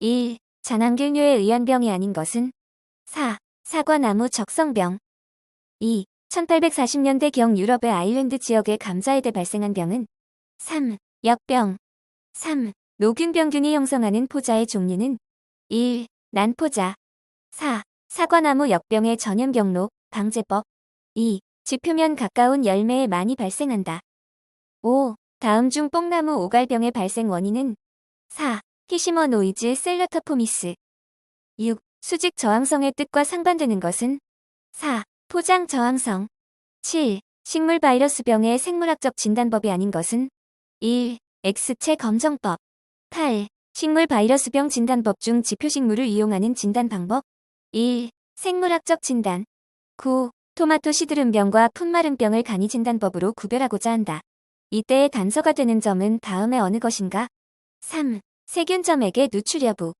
1. 잔황균류에 의한 병이 아닌 것은 4. 사과나무 적성병 2. 1840년대 경 유럽의 아일랜드 지역의 감자에 대 발생한 병은 3. 역병 3. 노균병균이 형성하는 포자의 종류는 1. 난포자 4. 사과나무 역병의 전염 경로, 방제법 2. 지표면 가까운 열매에 많이 발생한다. 5. 다음 중 뽕나무 오갈병의 발생 원인은 4. 히시머 노이즈 셀러터포미스 6. 수직 저항성의 뜻과 상반되는 것은 4. 포장 저항성 7. 식물 바이러스병의 생물학적 진단법이 아닌 것은 1. X체 검정법 8. 식물 바이러스병 진단법 중 지표식물을 이용하는 진단 방법 1. 생물학적 진단 9. 토마토 시드름병과 풋마름병을 간이 진단법으로 구별하고자 한다. 이때의 단서가 되는 점은 다음에 어느 것인가? 3. 세균점에게 누출 여부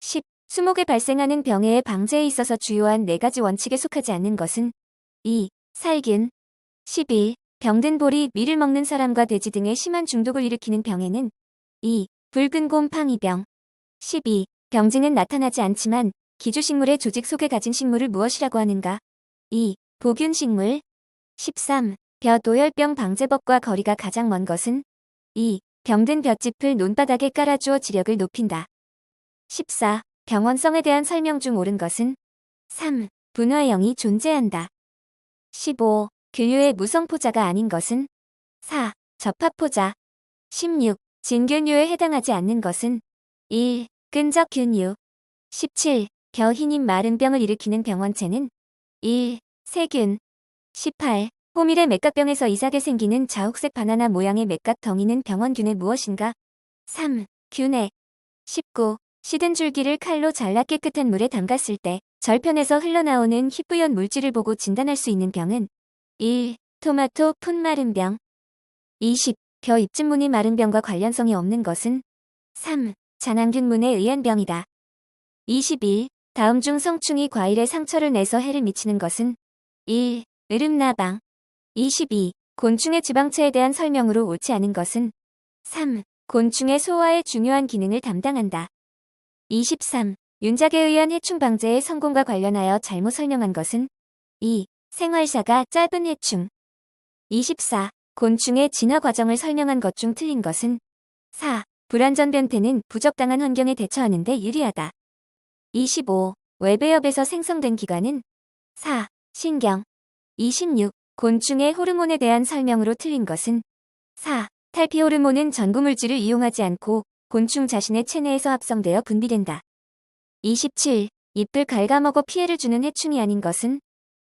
10. 수목에 발생하는 병해의 방제에 있어서 주요한 4가지 원칙에 속하지 않는 것은 2. 살균 11. 병든 볼이 밀을 먹는 사람과 돼지 등의 심한 중독을 일으키는 병에는 2. 붉은 곰 팡이병 12. 병증은 나타나지 않지만 기주식물의 조직 속에 가진 식물을 무엇이라고 하는가? 2. 보균식물 13. 벼 도열병 방제법과 거리가 가장 먼 것은 2. 병든 볏짚을 논바닥에 깔아주어 지력을 높인다. 14. 병원성에 대한 설명 중 옳은 것은 3. 분화형이 존재한다. 15. 근류의 무성포자가 아닌 것은 4. 접합포자 16. 진균류에 해당하지 않는 것은 1. 끈적균류 17. 벼 흰입 마른 병을 일으키는 병원체는 1. 세균 18. 호밀의 맥각병에서 이삭에 생기는 자욱색 바나나 모양의 맥각 덩이는 병원균의 무엇인가? 3. 균해 19. 시든 줄기를 칼로 잘라 깨끗한 물에 담갔을 때 절편에서 흘러나오는 희뿌연 물질을 보고 진단할 수 있는 병은 1. 토마토 풋 마른 병 20. 벼 입진문이 마른 병과 관련성이 없는 것은 3. 잔황균문에 의한 병이다. 21. 다음 중 성충이 과일에 상처를 내서 해를 미치는 것은 1. 으름나방 22. 곤충의 지방체에 대한 설명으로 옳지 않은 것은 3. 곤충의 소화에 중요한 기능을 담당한다. 23. 윤작에 의한 해충 방제의 성공과 관련하여 잘못 설명한 것은 2. 생활사가 짧은 해충 24. 곤충의 진화 과정을 설명한 것 중 틀린 것은 4. 불완전 변태는 부적당한 환경에 대처하는 데 유리하다. 25. 외배엽에서 생성된 기관은 4. 신경 26. 곤충의 호르몬에 대한 설명으로 틀린 것은 4. 탈피 호르몬은 전구물질을 이용하지 않고 곤충 자신의 체내에서 합성되어 분비된다. 27. 잎을 갉아먹어 피해를 주는 해충이 아닌 것은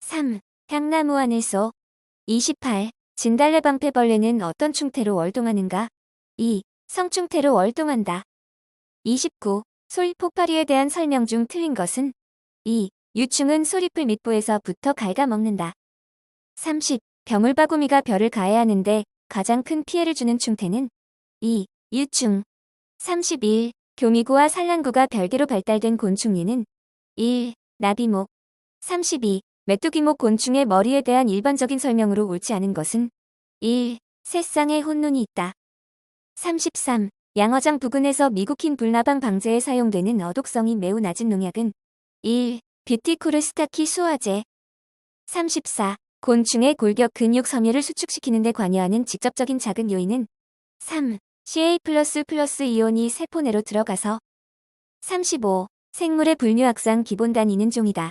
3. 향나무 하늘소 28. 진달래 방패벌레는 어떤 충태로 월동하는가? 2. 성충태로 월동한다. 29. 솔 폭파리에 대한 설명 중 틀린 것은 2. 유충은 솔잎을 밑부에서부터 갉아먹는다. 30. 병울바구미가 별을 가해하는데 가장 큰 피해를 주는 충태는 2. 유충 31. 교미구와 산란구가 별개로 발달된 곤충류는 1. 나비목 32. 메뚜기목 곤충의 머리에 대한 일반적인 설명으로 옳지 않은 것은 1. 새쌍의 혼눈이 있다. 33. 양어장 부근에서 미국 흰 불나방 방제에 사용되는 어독성이 매우 낮은 농약은 1. 뷰티쿠르 스타키 수화제 34. 곤충의 골격 근육 섬유를 수축시키는 데 관여하는 직접적인 작은 요인은 3. CA 이온이 세포 내로 들어가서 35. 생물의 분류학상 기본 단위는 종이다.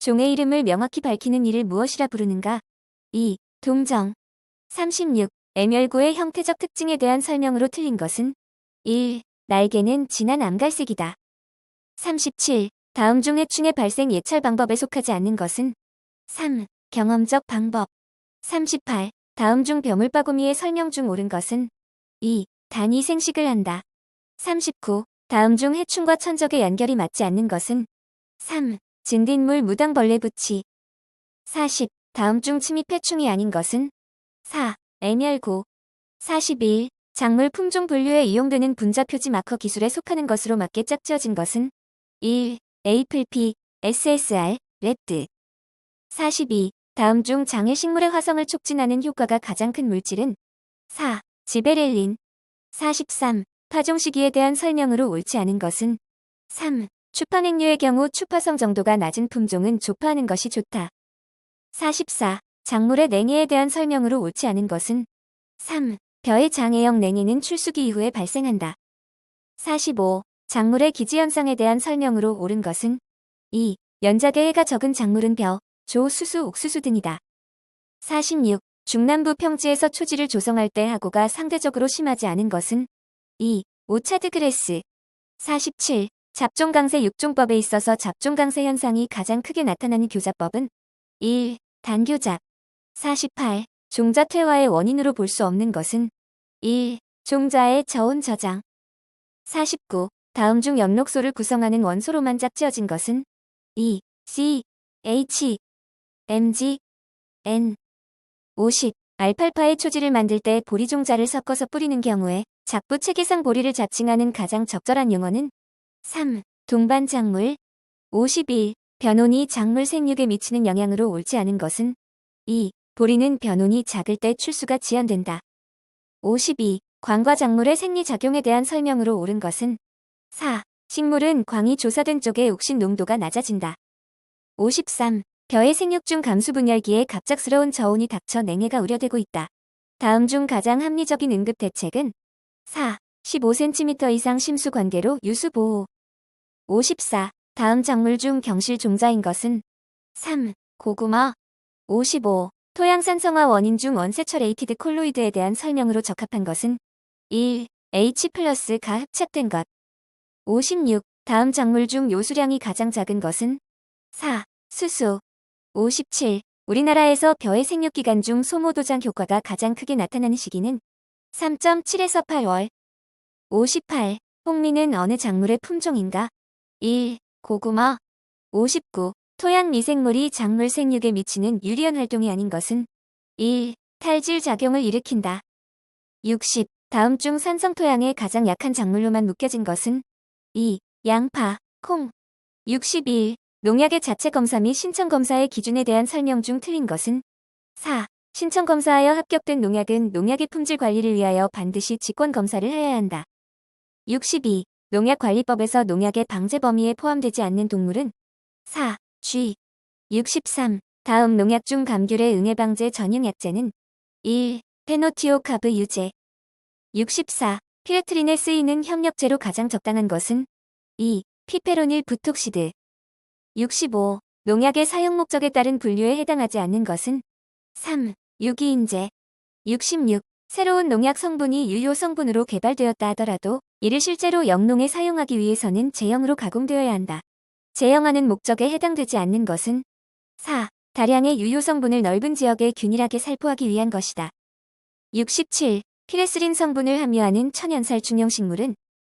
종의 이름을 명확히 밝히는 이를 무엇이라 부르는가? 2. 동정 36. 애멸구의 형태적 특징에 대한 설명으로 틀린 것은 1. 날개는 진한 암갈색이다. 37. 다음 중 해충의 발생 예찰 방법에 속하지 않는 것은 3. 경험적 방법 38. 다음 중 벼물바구미의 설명 중 옳은 것은 2. 단위 생식을 한다. 39. 다음 중 해충과 천적의 연결이 맞지 않는 것은 3. 진딧물 무당벌레 붙이 40. 다음 중 침입 해충이 아닌 것은 4. 애멸구 41. 작물 품종 분류에 이용되는 분자 표지 마커 기술에 속하는 것으로 맞게 짝지어진 것은 1. 에이플피, SSR, 레드 42. 다음 중 장애 식물의 화성을 촉진하는 효과가 가장 큰 물질은 4. 지베렐린 43. 파종 시기에 대한 설명으로 옳지 않은 것은 3. 추파냉류의 경우 추파성 정도가 낮은 품종은 조파하는 것이 좋다. 44. 작물의 냉해에 대한 설명으로 옳지 않은 것은 3. 벼의 장애형 냉해는 출수기 이후에 발생한다. 45. 작물의 기지 현상에 대한 설명으로 옳은 것은 2. 연작의 해가 적은 작물은 벼, 조, 수수, 옥수수 등이다. 46. 중남부 평지에서 초지를 조성할 때 하고가 상대적으로 심하지 않은 것은 2. 오차드 그레스 47. 잡종강세 육종법에 있어서 잡종강세 현상이 가장 크게 나타나는 교자법은 1. 단교잡 48. 종자 퇴화의 원인으로 볼 수 없는 것은 1. 종자의 저온 저장 49. 다음 중 연록소를 구성하는 원소로만 짝지어진 것은 2. C, H, MG, N 50. 알팔파의 초지를 만들 때 보리종자를 섞어서 뿌리는 경우에 작부 체계상 보리를 자칭하는 가장 적절한 용어는 3. 동반 작물 51. 변온이 작물 생육에 미치는 영향으로 옳지 않은 것은 2. 보리는 변온이 작을 때 출수가 지연된다. 52. 광과 작물의 생리작용에 대한 설명으로 옳은 것은 4. 식물은 광이 조사된 쪽의 옥신 농도가 낮아진다. 53. 벼의 생육 중 감수 분열기에 갑작스러운 저온이 닥쳐 냉해가 우려되고 있다. 다음 중 가장 합리적인 응급 대책은 4. 15cm 이상 심수 관계로 유수 보호. 54. 다음 작물 중 경실 종자인 것은 3. 고구마. 55. 토양 산성화 원인 중 원세처레이티드 콜로이드에 대한 설명으로 적합한 것은 1. H 플러스가 흡착된 것. 56. 다음 작물 중 요수량이 가장 작은 것은 4. 수수. 57. 우리나라에서 벼의 생육기간 중 소모도장 효과가 가장 크게 나타나는 시기는 3.7에서 8월. 58. 홍미는 어느 작물의 품종인가? 1. 고구마. 59. 토양 미생물이 작물 생육에 미치는 유리한 활동이 아닌 것은 1. 탈질 작용을 일으킨다. 60. 다음 중 산성 토양에 가장 약한 작물로만 묶여진 것은 2. 양파, 콩. 61. 농약의 자체 검사 및 신청 검사의 기준에 대한 설명 중 틀린 것은 4. 신청 검사하여 합격된 농약은 농약의 품질 관리를 위하여 반드시 직권 검사를 해야 한다. 62. 농약관리법에서 농약의 방제 범위에 포함되지 않는 동물은 4. 쥐. 63. 다음 농약 중 감귤의 응애 방제 전용 약제는 1. 페노티오카브 유제. 64. 피레트린에 쓰이는 협력제로 가장 적당한 것은 2. 피페로닐 부톡시드. 65. 농약의 사용 목적에 따른 분류에 해당하지 않는 것은 3. 유기인제. 66. 새로운 농약 성분이 유효 성분으로 개발되었다 하더라도 이를 실제로 영농에 사용하기 위해서는 제형으로 가공되어야 한다. 제형하는 목적에 해당되지 않는 것은 4. 다량의 유효 성분을 넓은 지역에 균일하게 살포하기 위한 것이다. 67. 피레스린 성분을 함유하는 천연살 중용식물은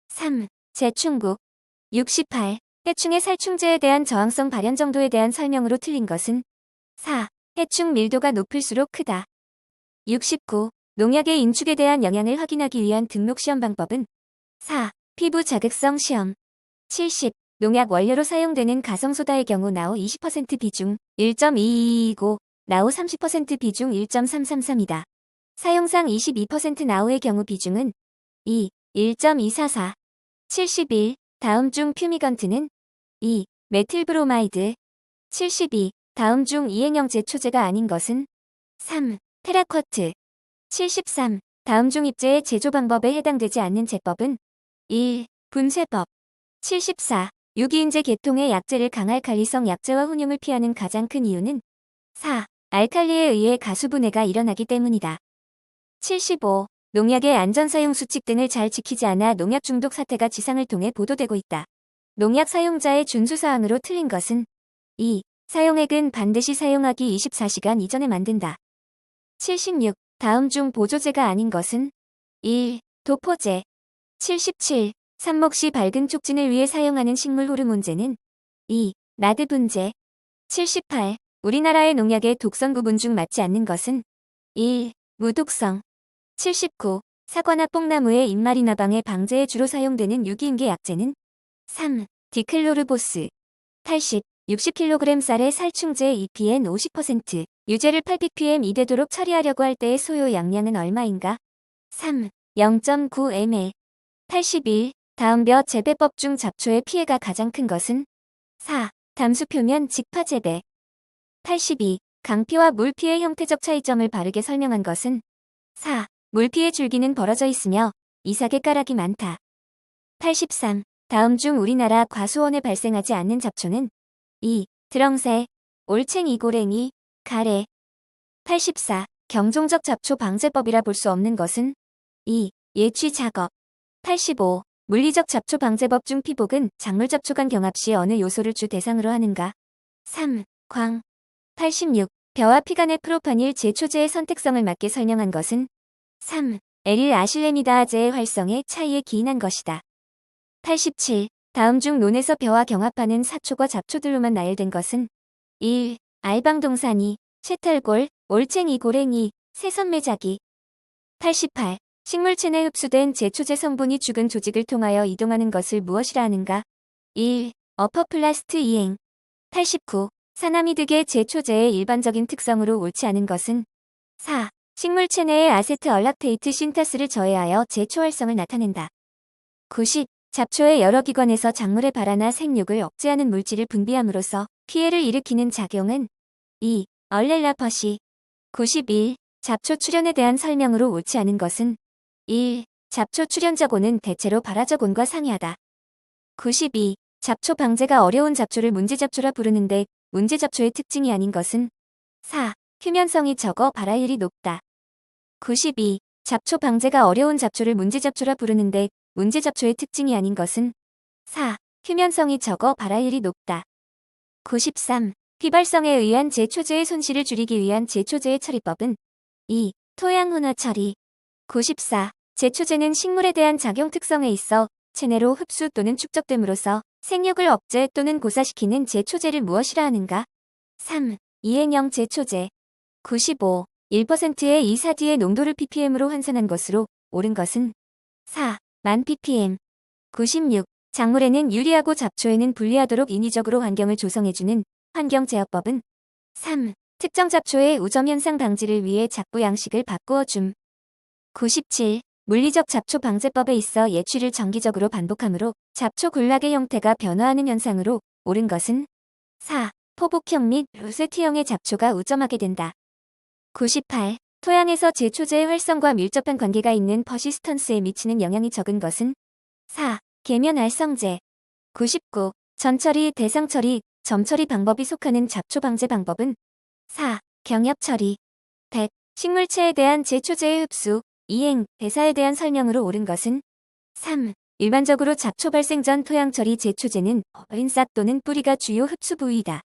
3. 제충국 68. 해충의 살충제에 대한 저항성 발현 정도에 대한 설명으로 틀린 것은 4. 해충 밀도가 높을수록 크다. 69. 농약의 인축에 대한 영향을 확인하기 위한 등록 시험 방법은 4. 피부 자극성 시험 70. 농약 원료로 사용되는 가성소다의 경우 나우 20% 비중 1.22이고 나우 30% 비중 1.333이다. 사용상 22% 나우의 경우 비중은 2, 1.244, 71. 다음 중 퓨미건트는 2. 메틸브로마이드 72. 다음 중 이행형 제초제가 아닌 것은 3. 테라쿼트 73. 다음 중 입제의 제조 방법에 해당되지 않는 제법은 1. 분쇄법 74. 유기인제 계통의 약제를 강알칼리성 약제와 혼용을 피하는 가장 큰 이유는 4. 알칼리에 의해 가수분해가 일어나기 때문이다. 75. 농약의 안전사용 수칙 등을 잘 지키지 않아 농약 중독 사태가 지상을 통해 보도되고 있다. 농약 사용자의 준수사항으로 틀린 것은 2. 사용액은 반드시 사용하기 24시간 이전에 만든다. 76. 다음 중 보조제가 아닌 것은 1. 도포제 77. 삽목 시 밝은 촉진을 위해 사용하는 식물 호르몬제는 2. 나드 분제 78. 우리나라의 농약의 독성 구분 중 맞지 않는 것은 1. 무독성 79. 사과나 뽕나무의 잎말이나방의 방제에 주로 사용되는 유기인계 약제는 3. 디클로르보스 80. 60kg 쌀의 살충제 EPN 50%, 유제를 8ppm 이되도록 처리하려고 할 때의 소요 양량은 얼마인가? 3. 0.9 ml 81. 다음 몇 재배법 중 잡초의 피해가 가장 큰 것은 4. 담수 표면 직파 재배 82. 강피와 물피의 형태적 차이점을 바르게 설명한 것은 4. 물피의 줄기는 벌어져 있으며 이삭의 가락이 많다. 83. 다음 중 우리나라 과수원에 발생하지 않는 잡초는 2. 드렁새, 올챙이 고랭이, 가래 84. 경종적 잡초 방제법이라 볼 수 없는 것은 2. 예취 작업 85. 물리적 잡초 방제법 중 피복은 작물 잡초 간 경합 시 어느 요소를 주 대상으로 하는가? 3. 광 86. 벼와 피간의 프로파닐 제초제의 선택성을 맞게 설명한 것은 3. 에릴 아실레미다아제의 활성의 차이에 기인한 것이다. 87. 다음 중 논에서 벼와 경합하는 사초과 잡초들로만 나열된 것은 1. 알방동산이, 채탈골, 올챙이 고랭이, 새선매자기 88. 식물체내 흡수된 제초제 성분이 죽은 조직을 통하여 이동하는 것을 무엇이라 하는가? 1. 어퍼플라스트 이행 89. 사나미득의 제초제의 일반적인 특성으로 옳지 않은 것은 4. 식물체 내의 아세트 얼락테이트 신타스를 저해하여 제초 활성을 나타낸다. 90. 잡초의 여러 기관에서 작물의 발화나 생육을 억제하는 물질을 분비함으로써 피해를 일으키는 작용은 2. 얼렐라 퍼시 91. 잡초 출현에 대한 설명으로 옳지 않은 것은 1. 잡초 출현자고는 대체로 발화자곤과 상이하다. 92. 잡초 방제가 어려운 잡초를 문제잡초라 부르는데 문제잡초의 특징이 아닌 것은 4. 휴면성이 적어 발화율이 높다. 92. 잡초 방제가 어려운 잡초를 문제잡초라 부르는데 문제 잡초의 특징이 아닌 것은 4. 휴면성이 적어 발화율이 높다. 93. 휘발성에 의한 제초제의 손실을 줄이기 위한 제초제의 처리법은 2. 토양 혼화 처리 94. 제초제는 식물에 대한 작용 특성에 있어 체내로 흡수 또는 축적됨으로써 생육을 억제 또는 고사시키는 제초제를 무엇이라 하는가? 3. 이행형 제초제 95. 1%의 이사디의 농도를 ppm으로 환산한 것으로 옳은 것은 4. 만 ppm 96. 작물에는 유리하고 잡초에는 불리하도록 인위적으로 환경을 조성해주는 환경제어법은 3. 특정 잡초의 우점 현상 방지를 위해 작부 양식을 바꾸어 줌. 97. 물리적 잡초 방제법에 있어 예취를 정기적으로 반복하므로 잡초 군락의 형태가 변화하는 현상으로 옳은 것은 4. 포복형 및 루세티형의 잡초가 우점하게 된다. 98. 토양에서 제초제의 활성과 밀접한 관계가 있는 퍼시스턴스에 미치는 영향이 적은 것은 4. 계면 알성제 99. 전처리, 대상처리, 점처리 방법이 속하는 잡초 방제 방법은 4. 경협처리 100. 식물체에 대한 제초제의 흡수, 이행, 대사에 대한 설명으로 옳은 것은 3. 일반적으로 잡초 발생 전 토양 처리 제초제는 어린싹 또는 뿌리가 주요 흡수 부위이다.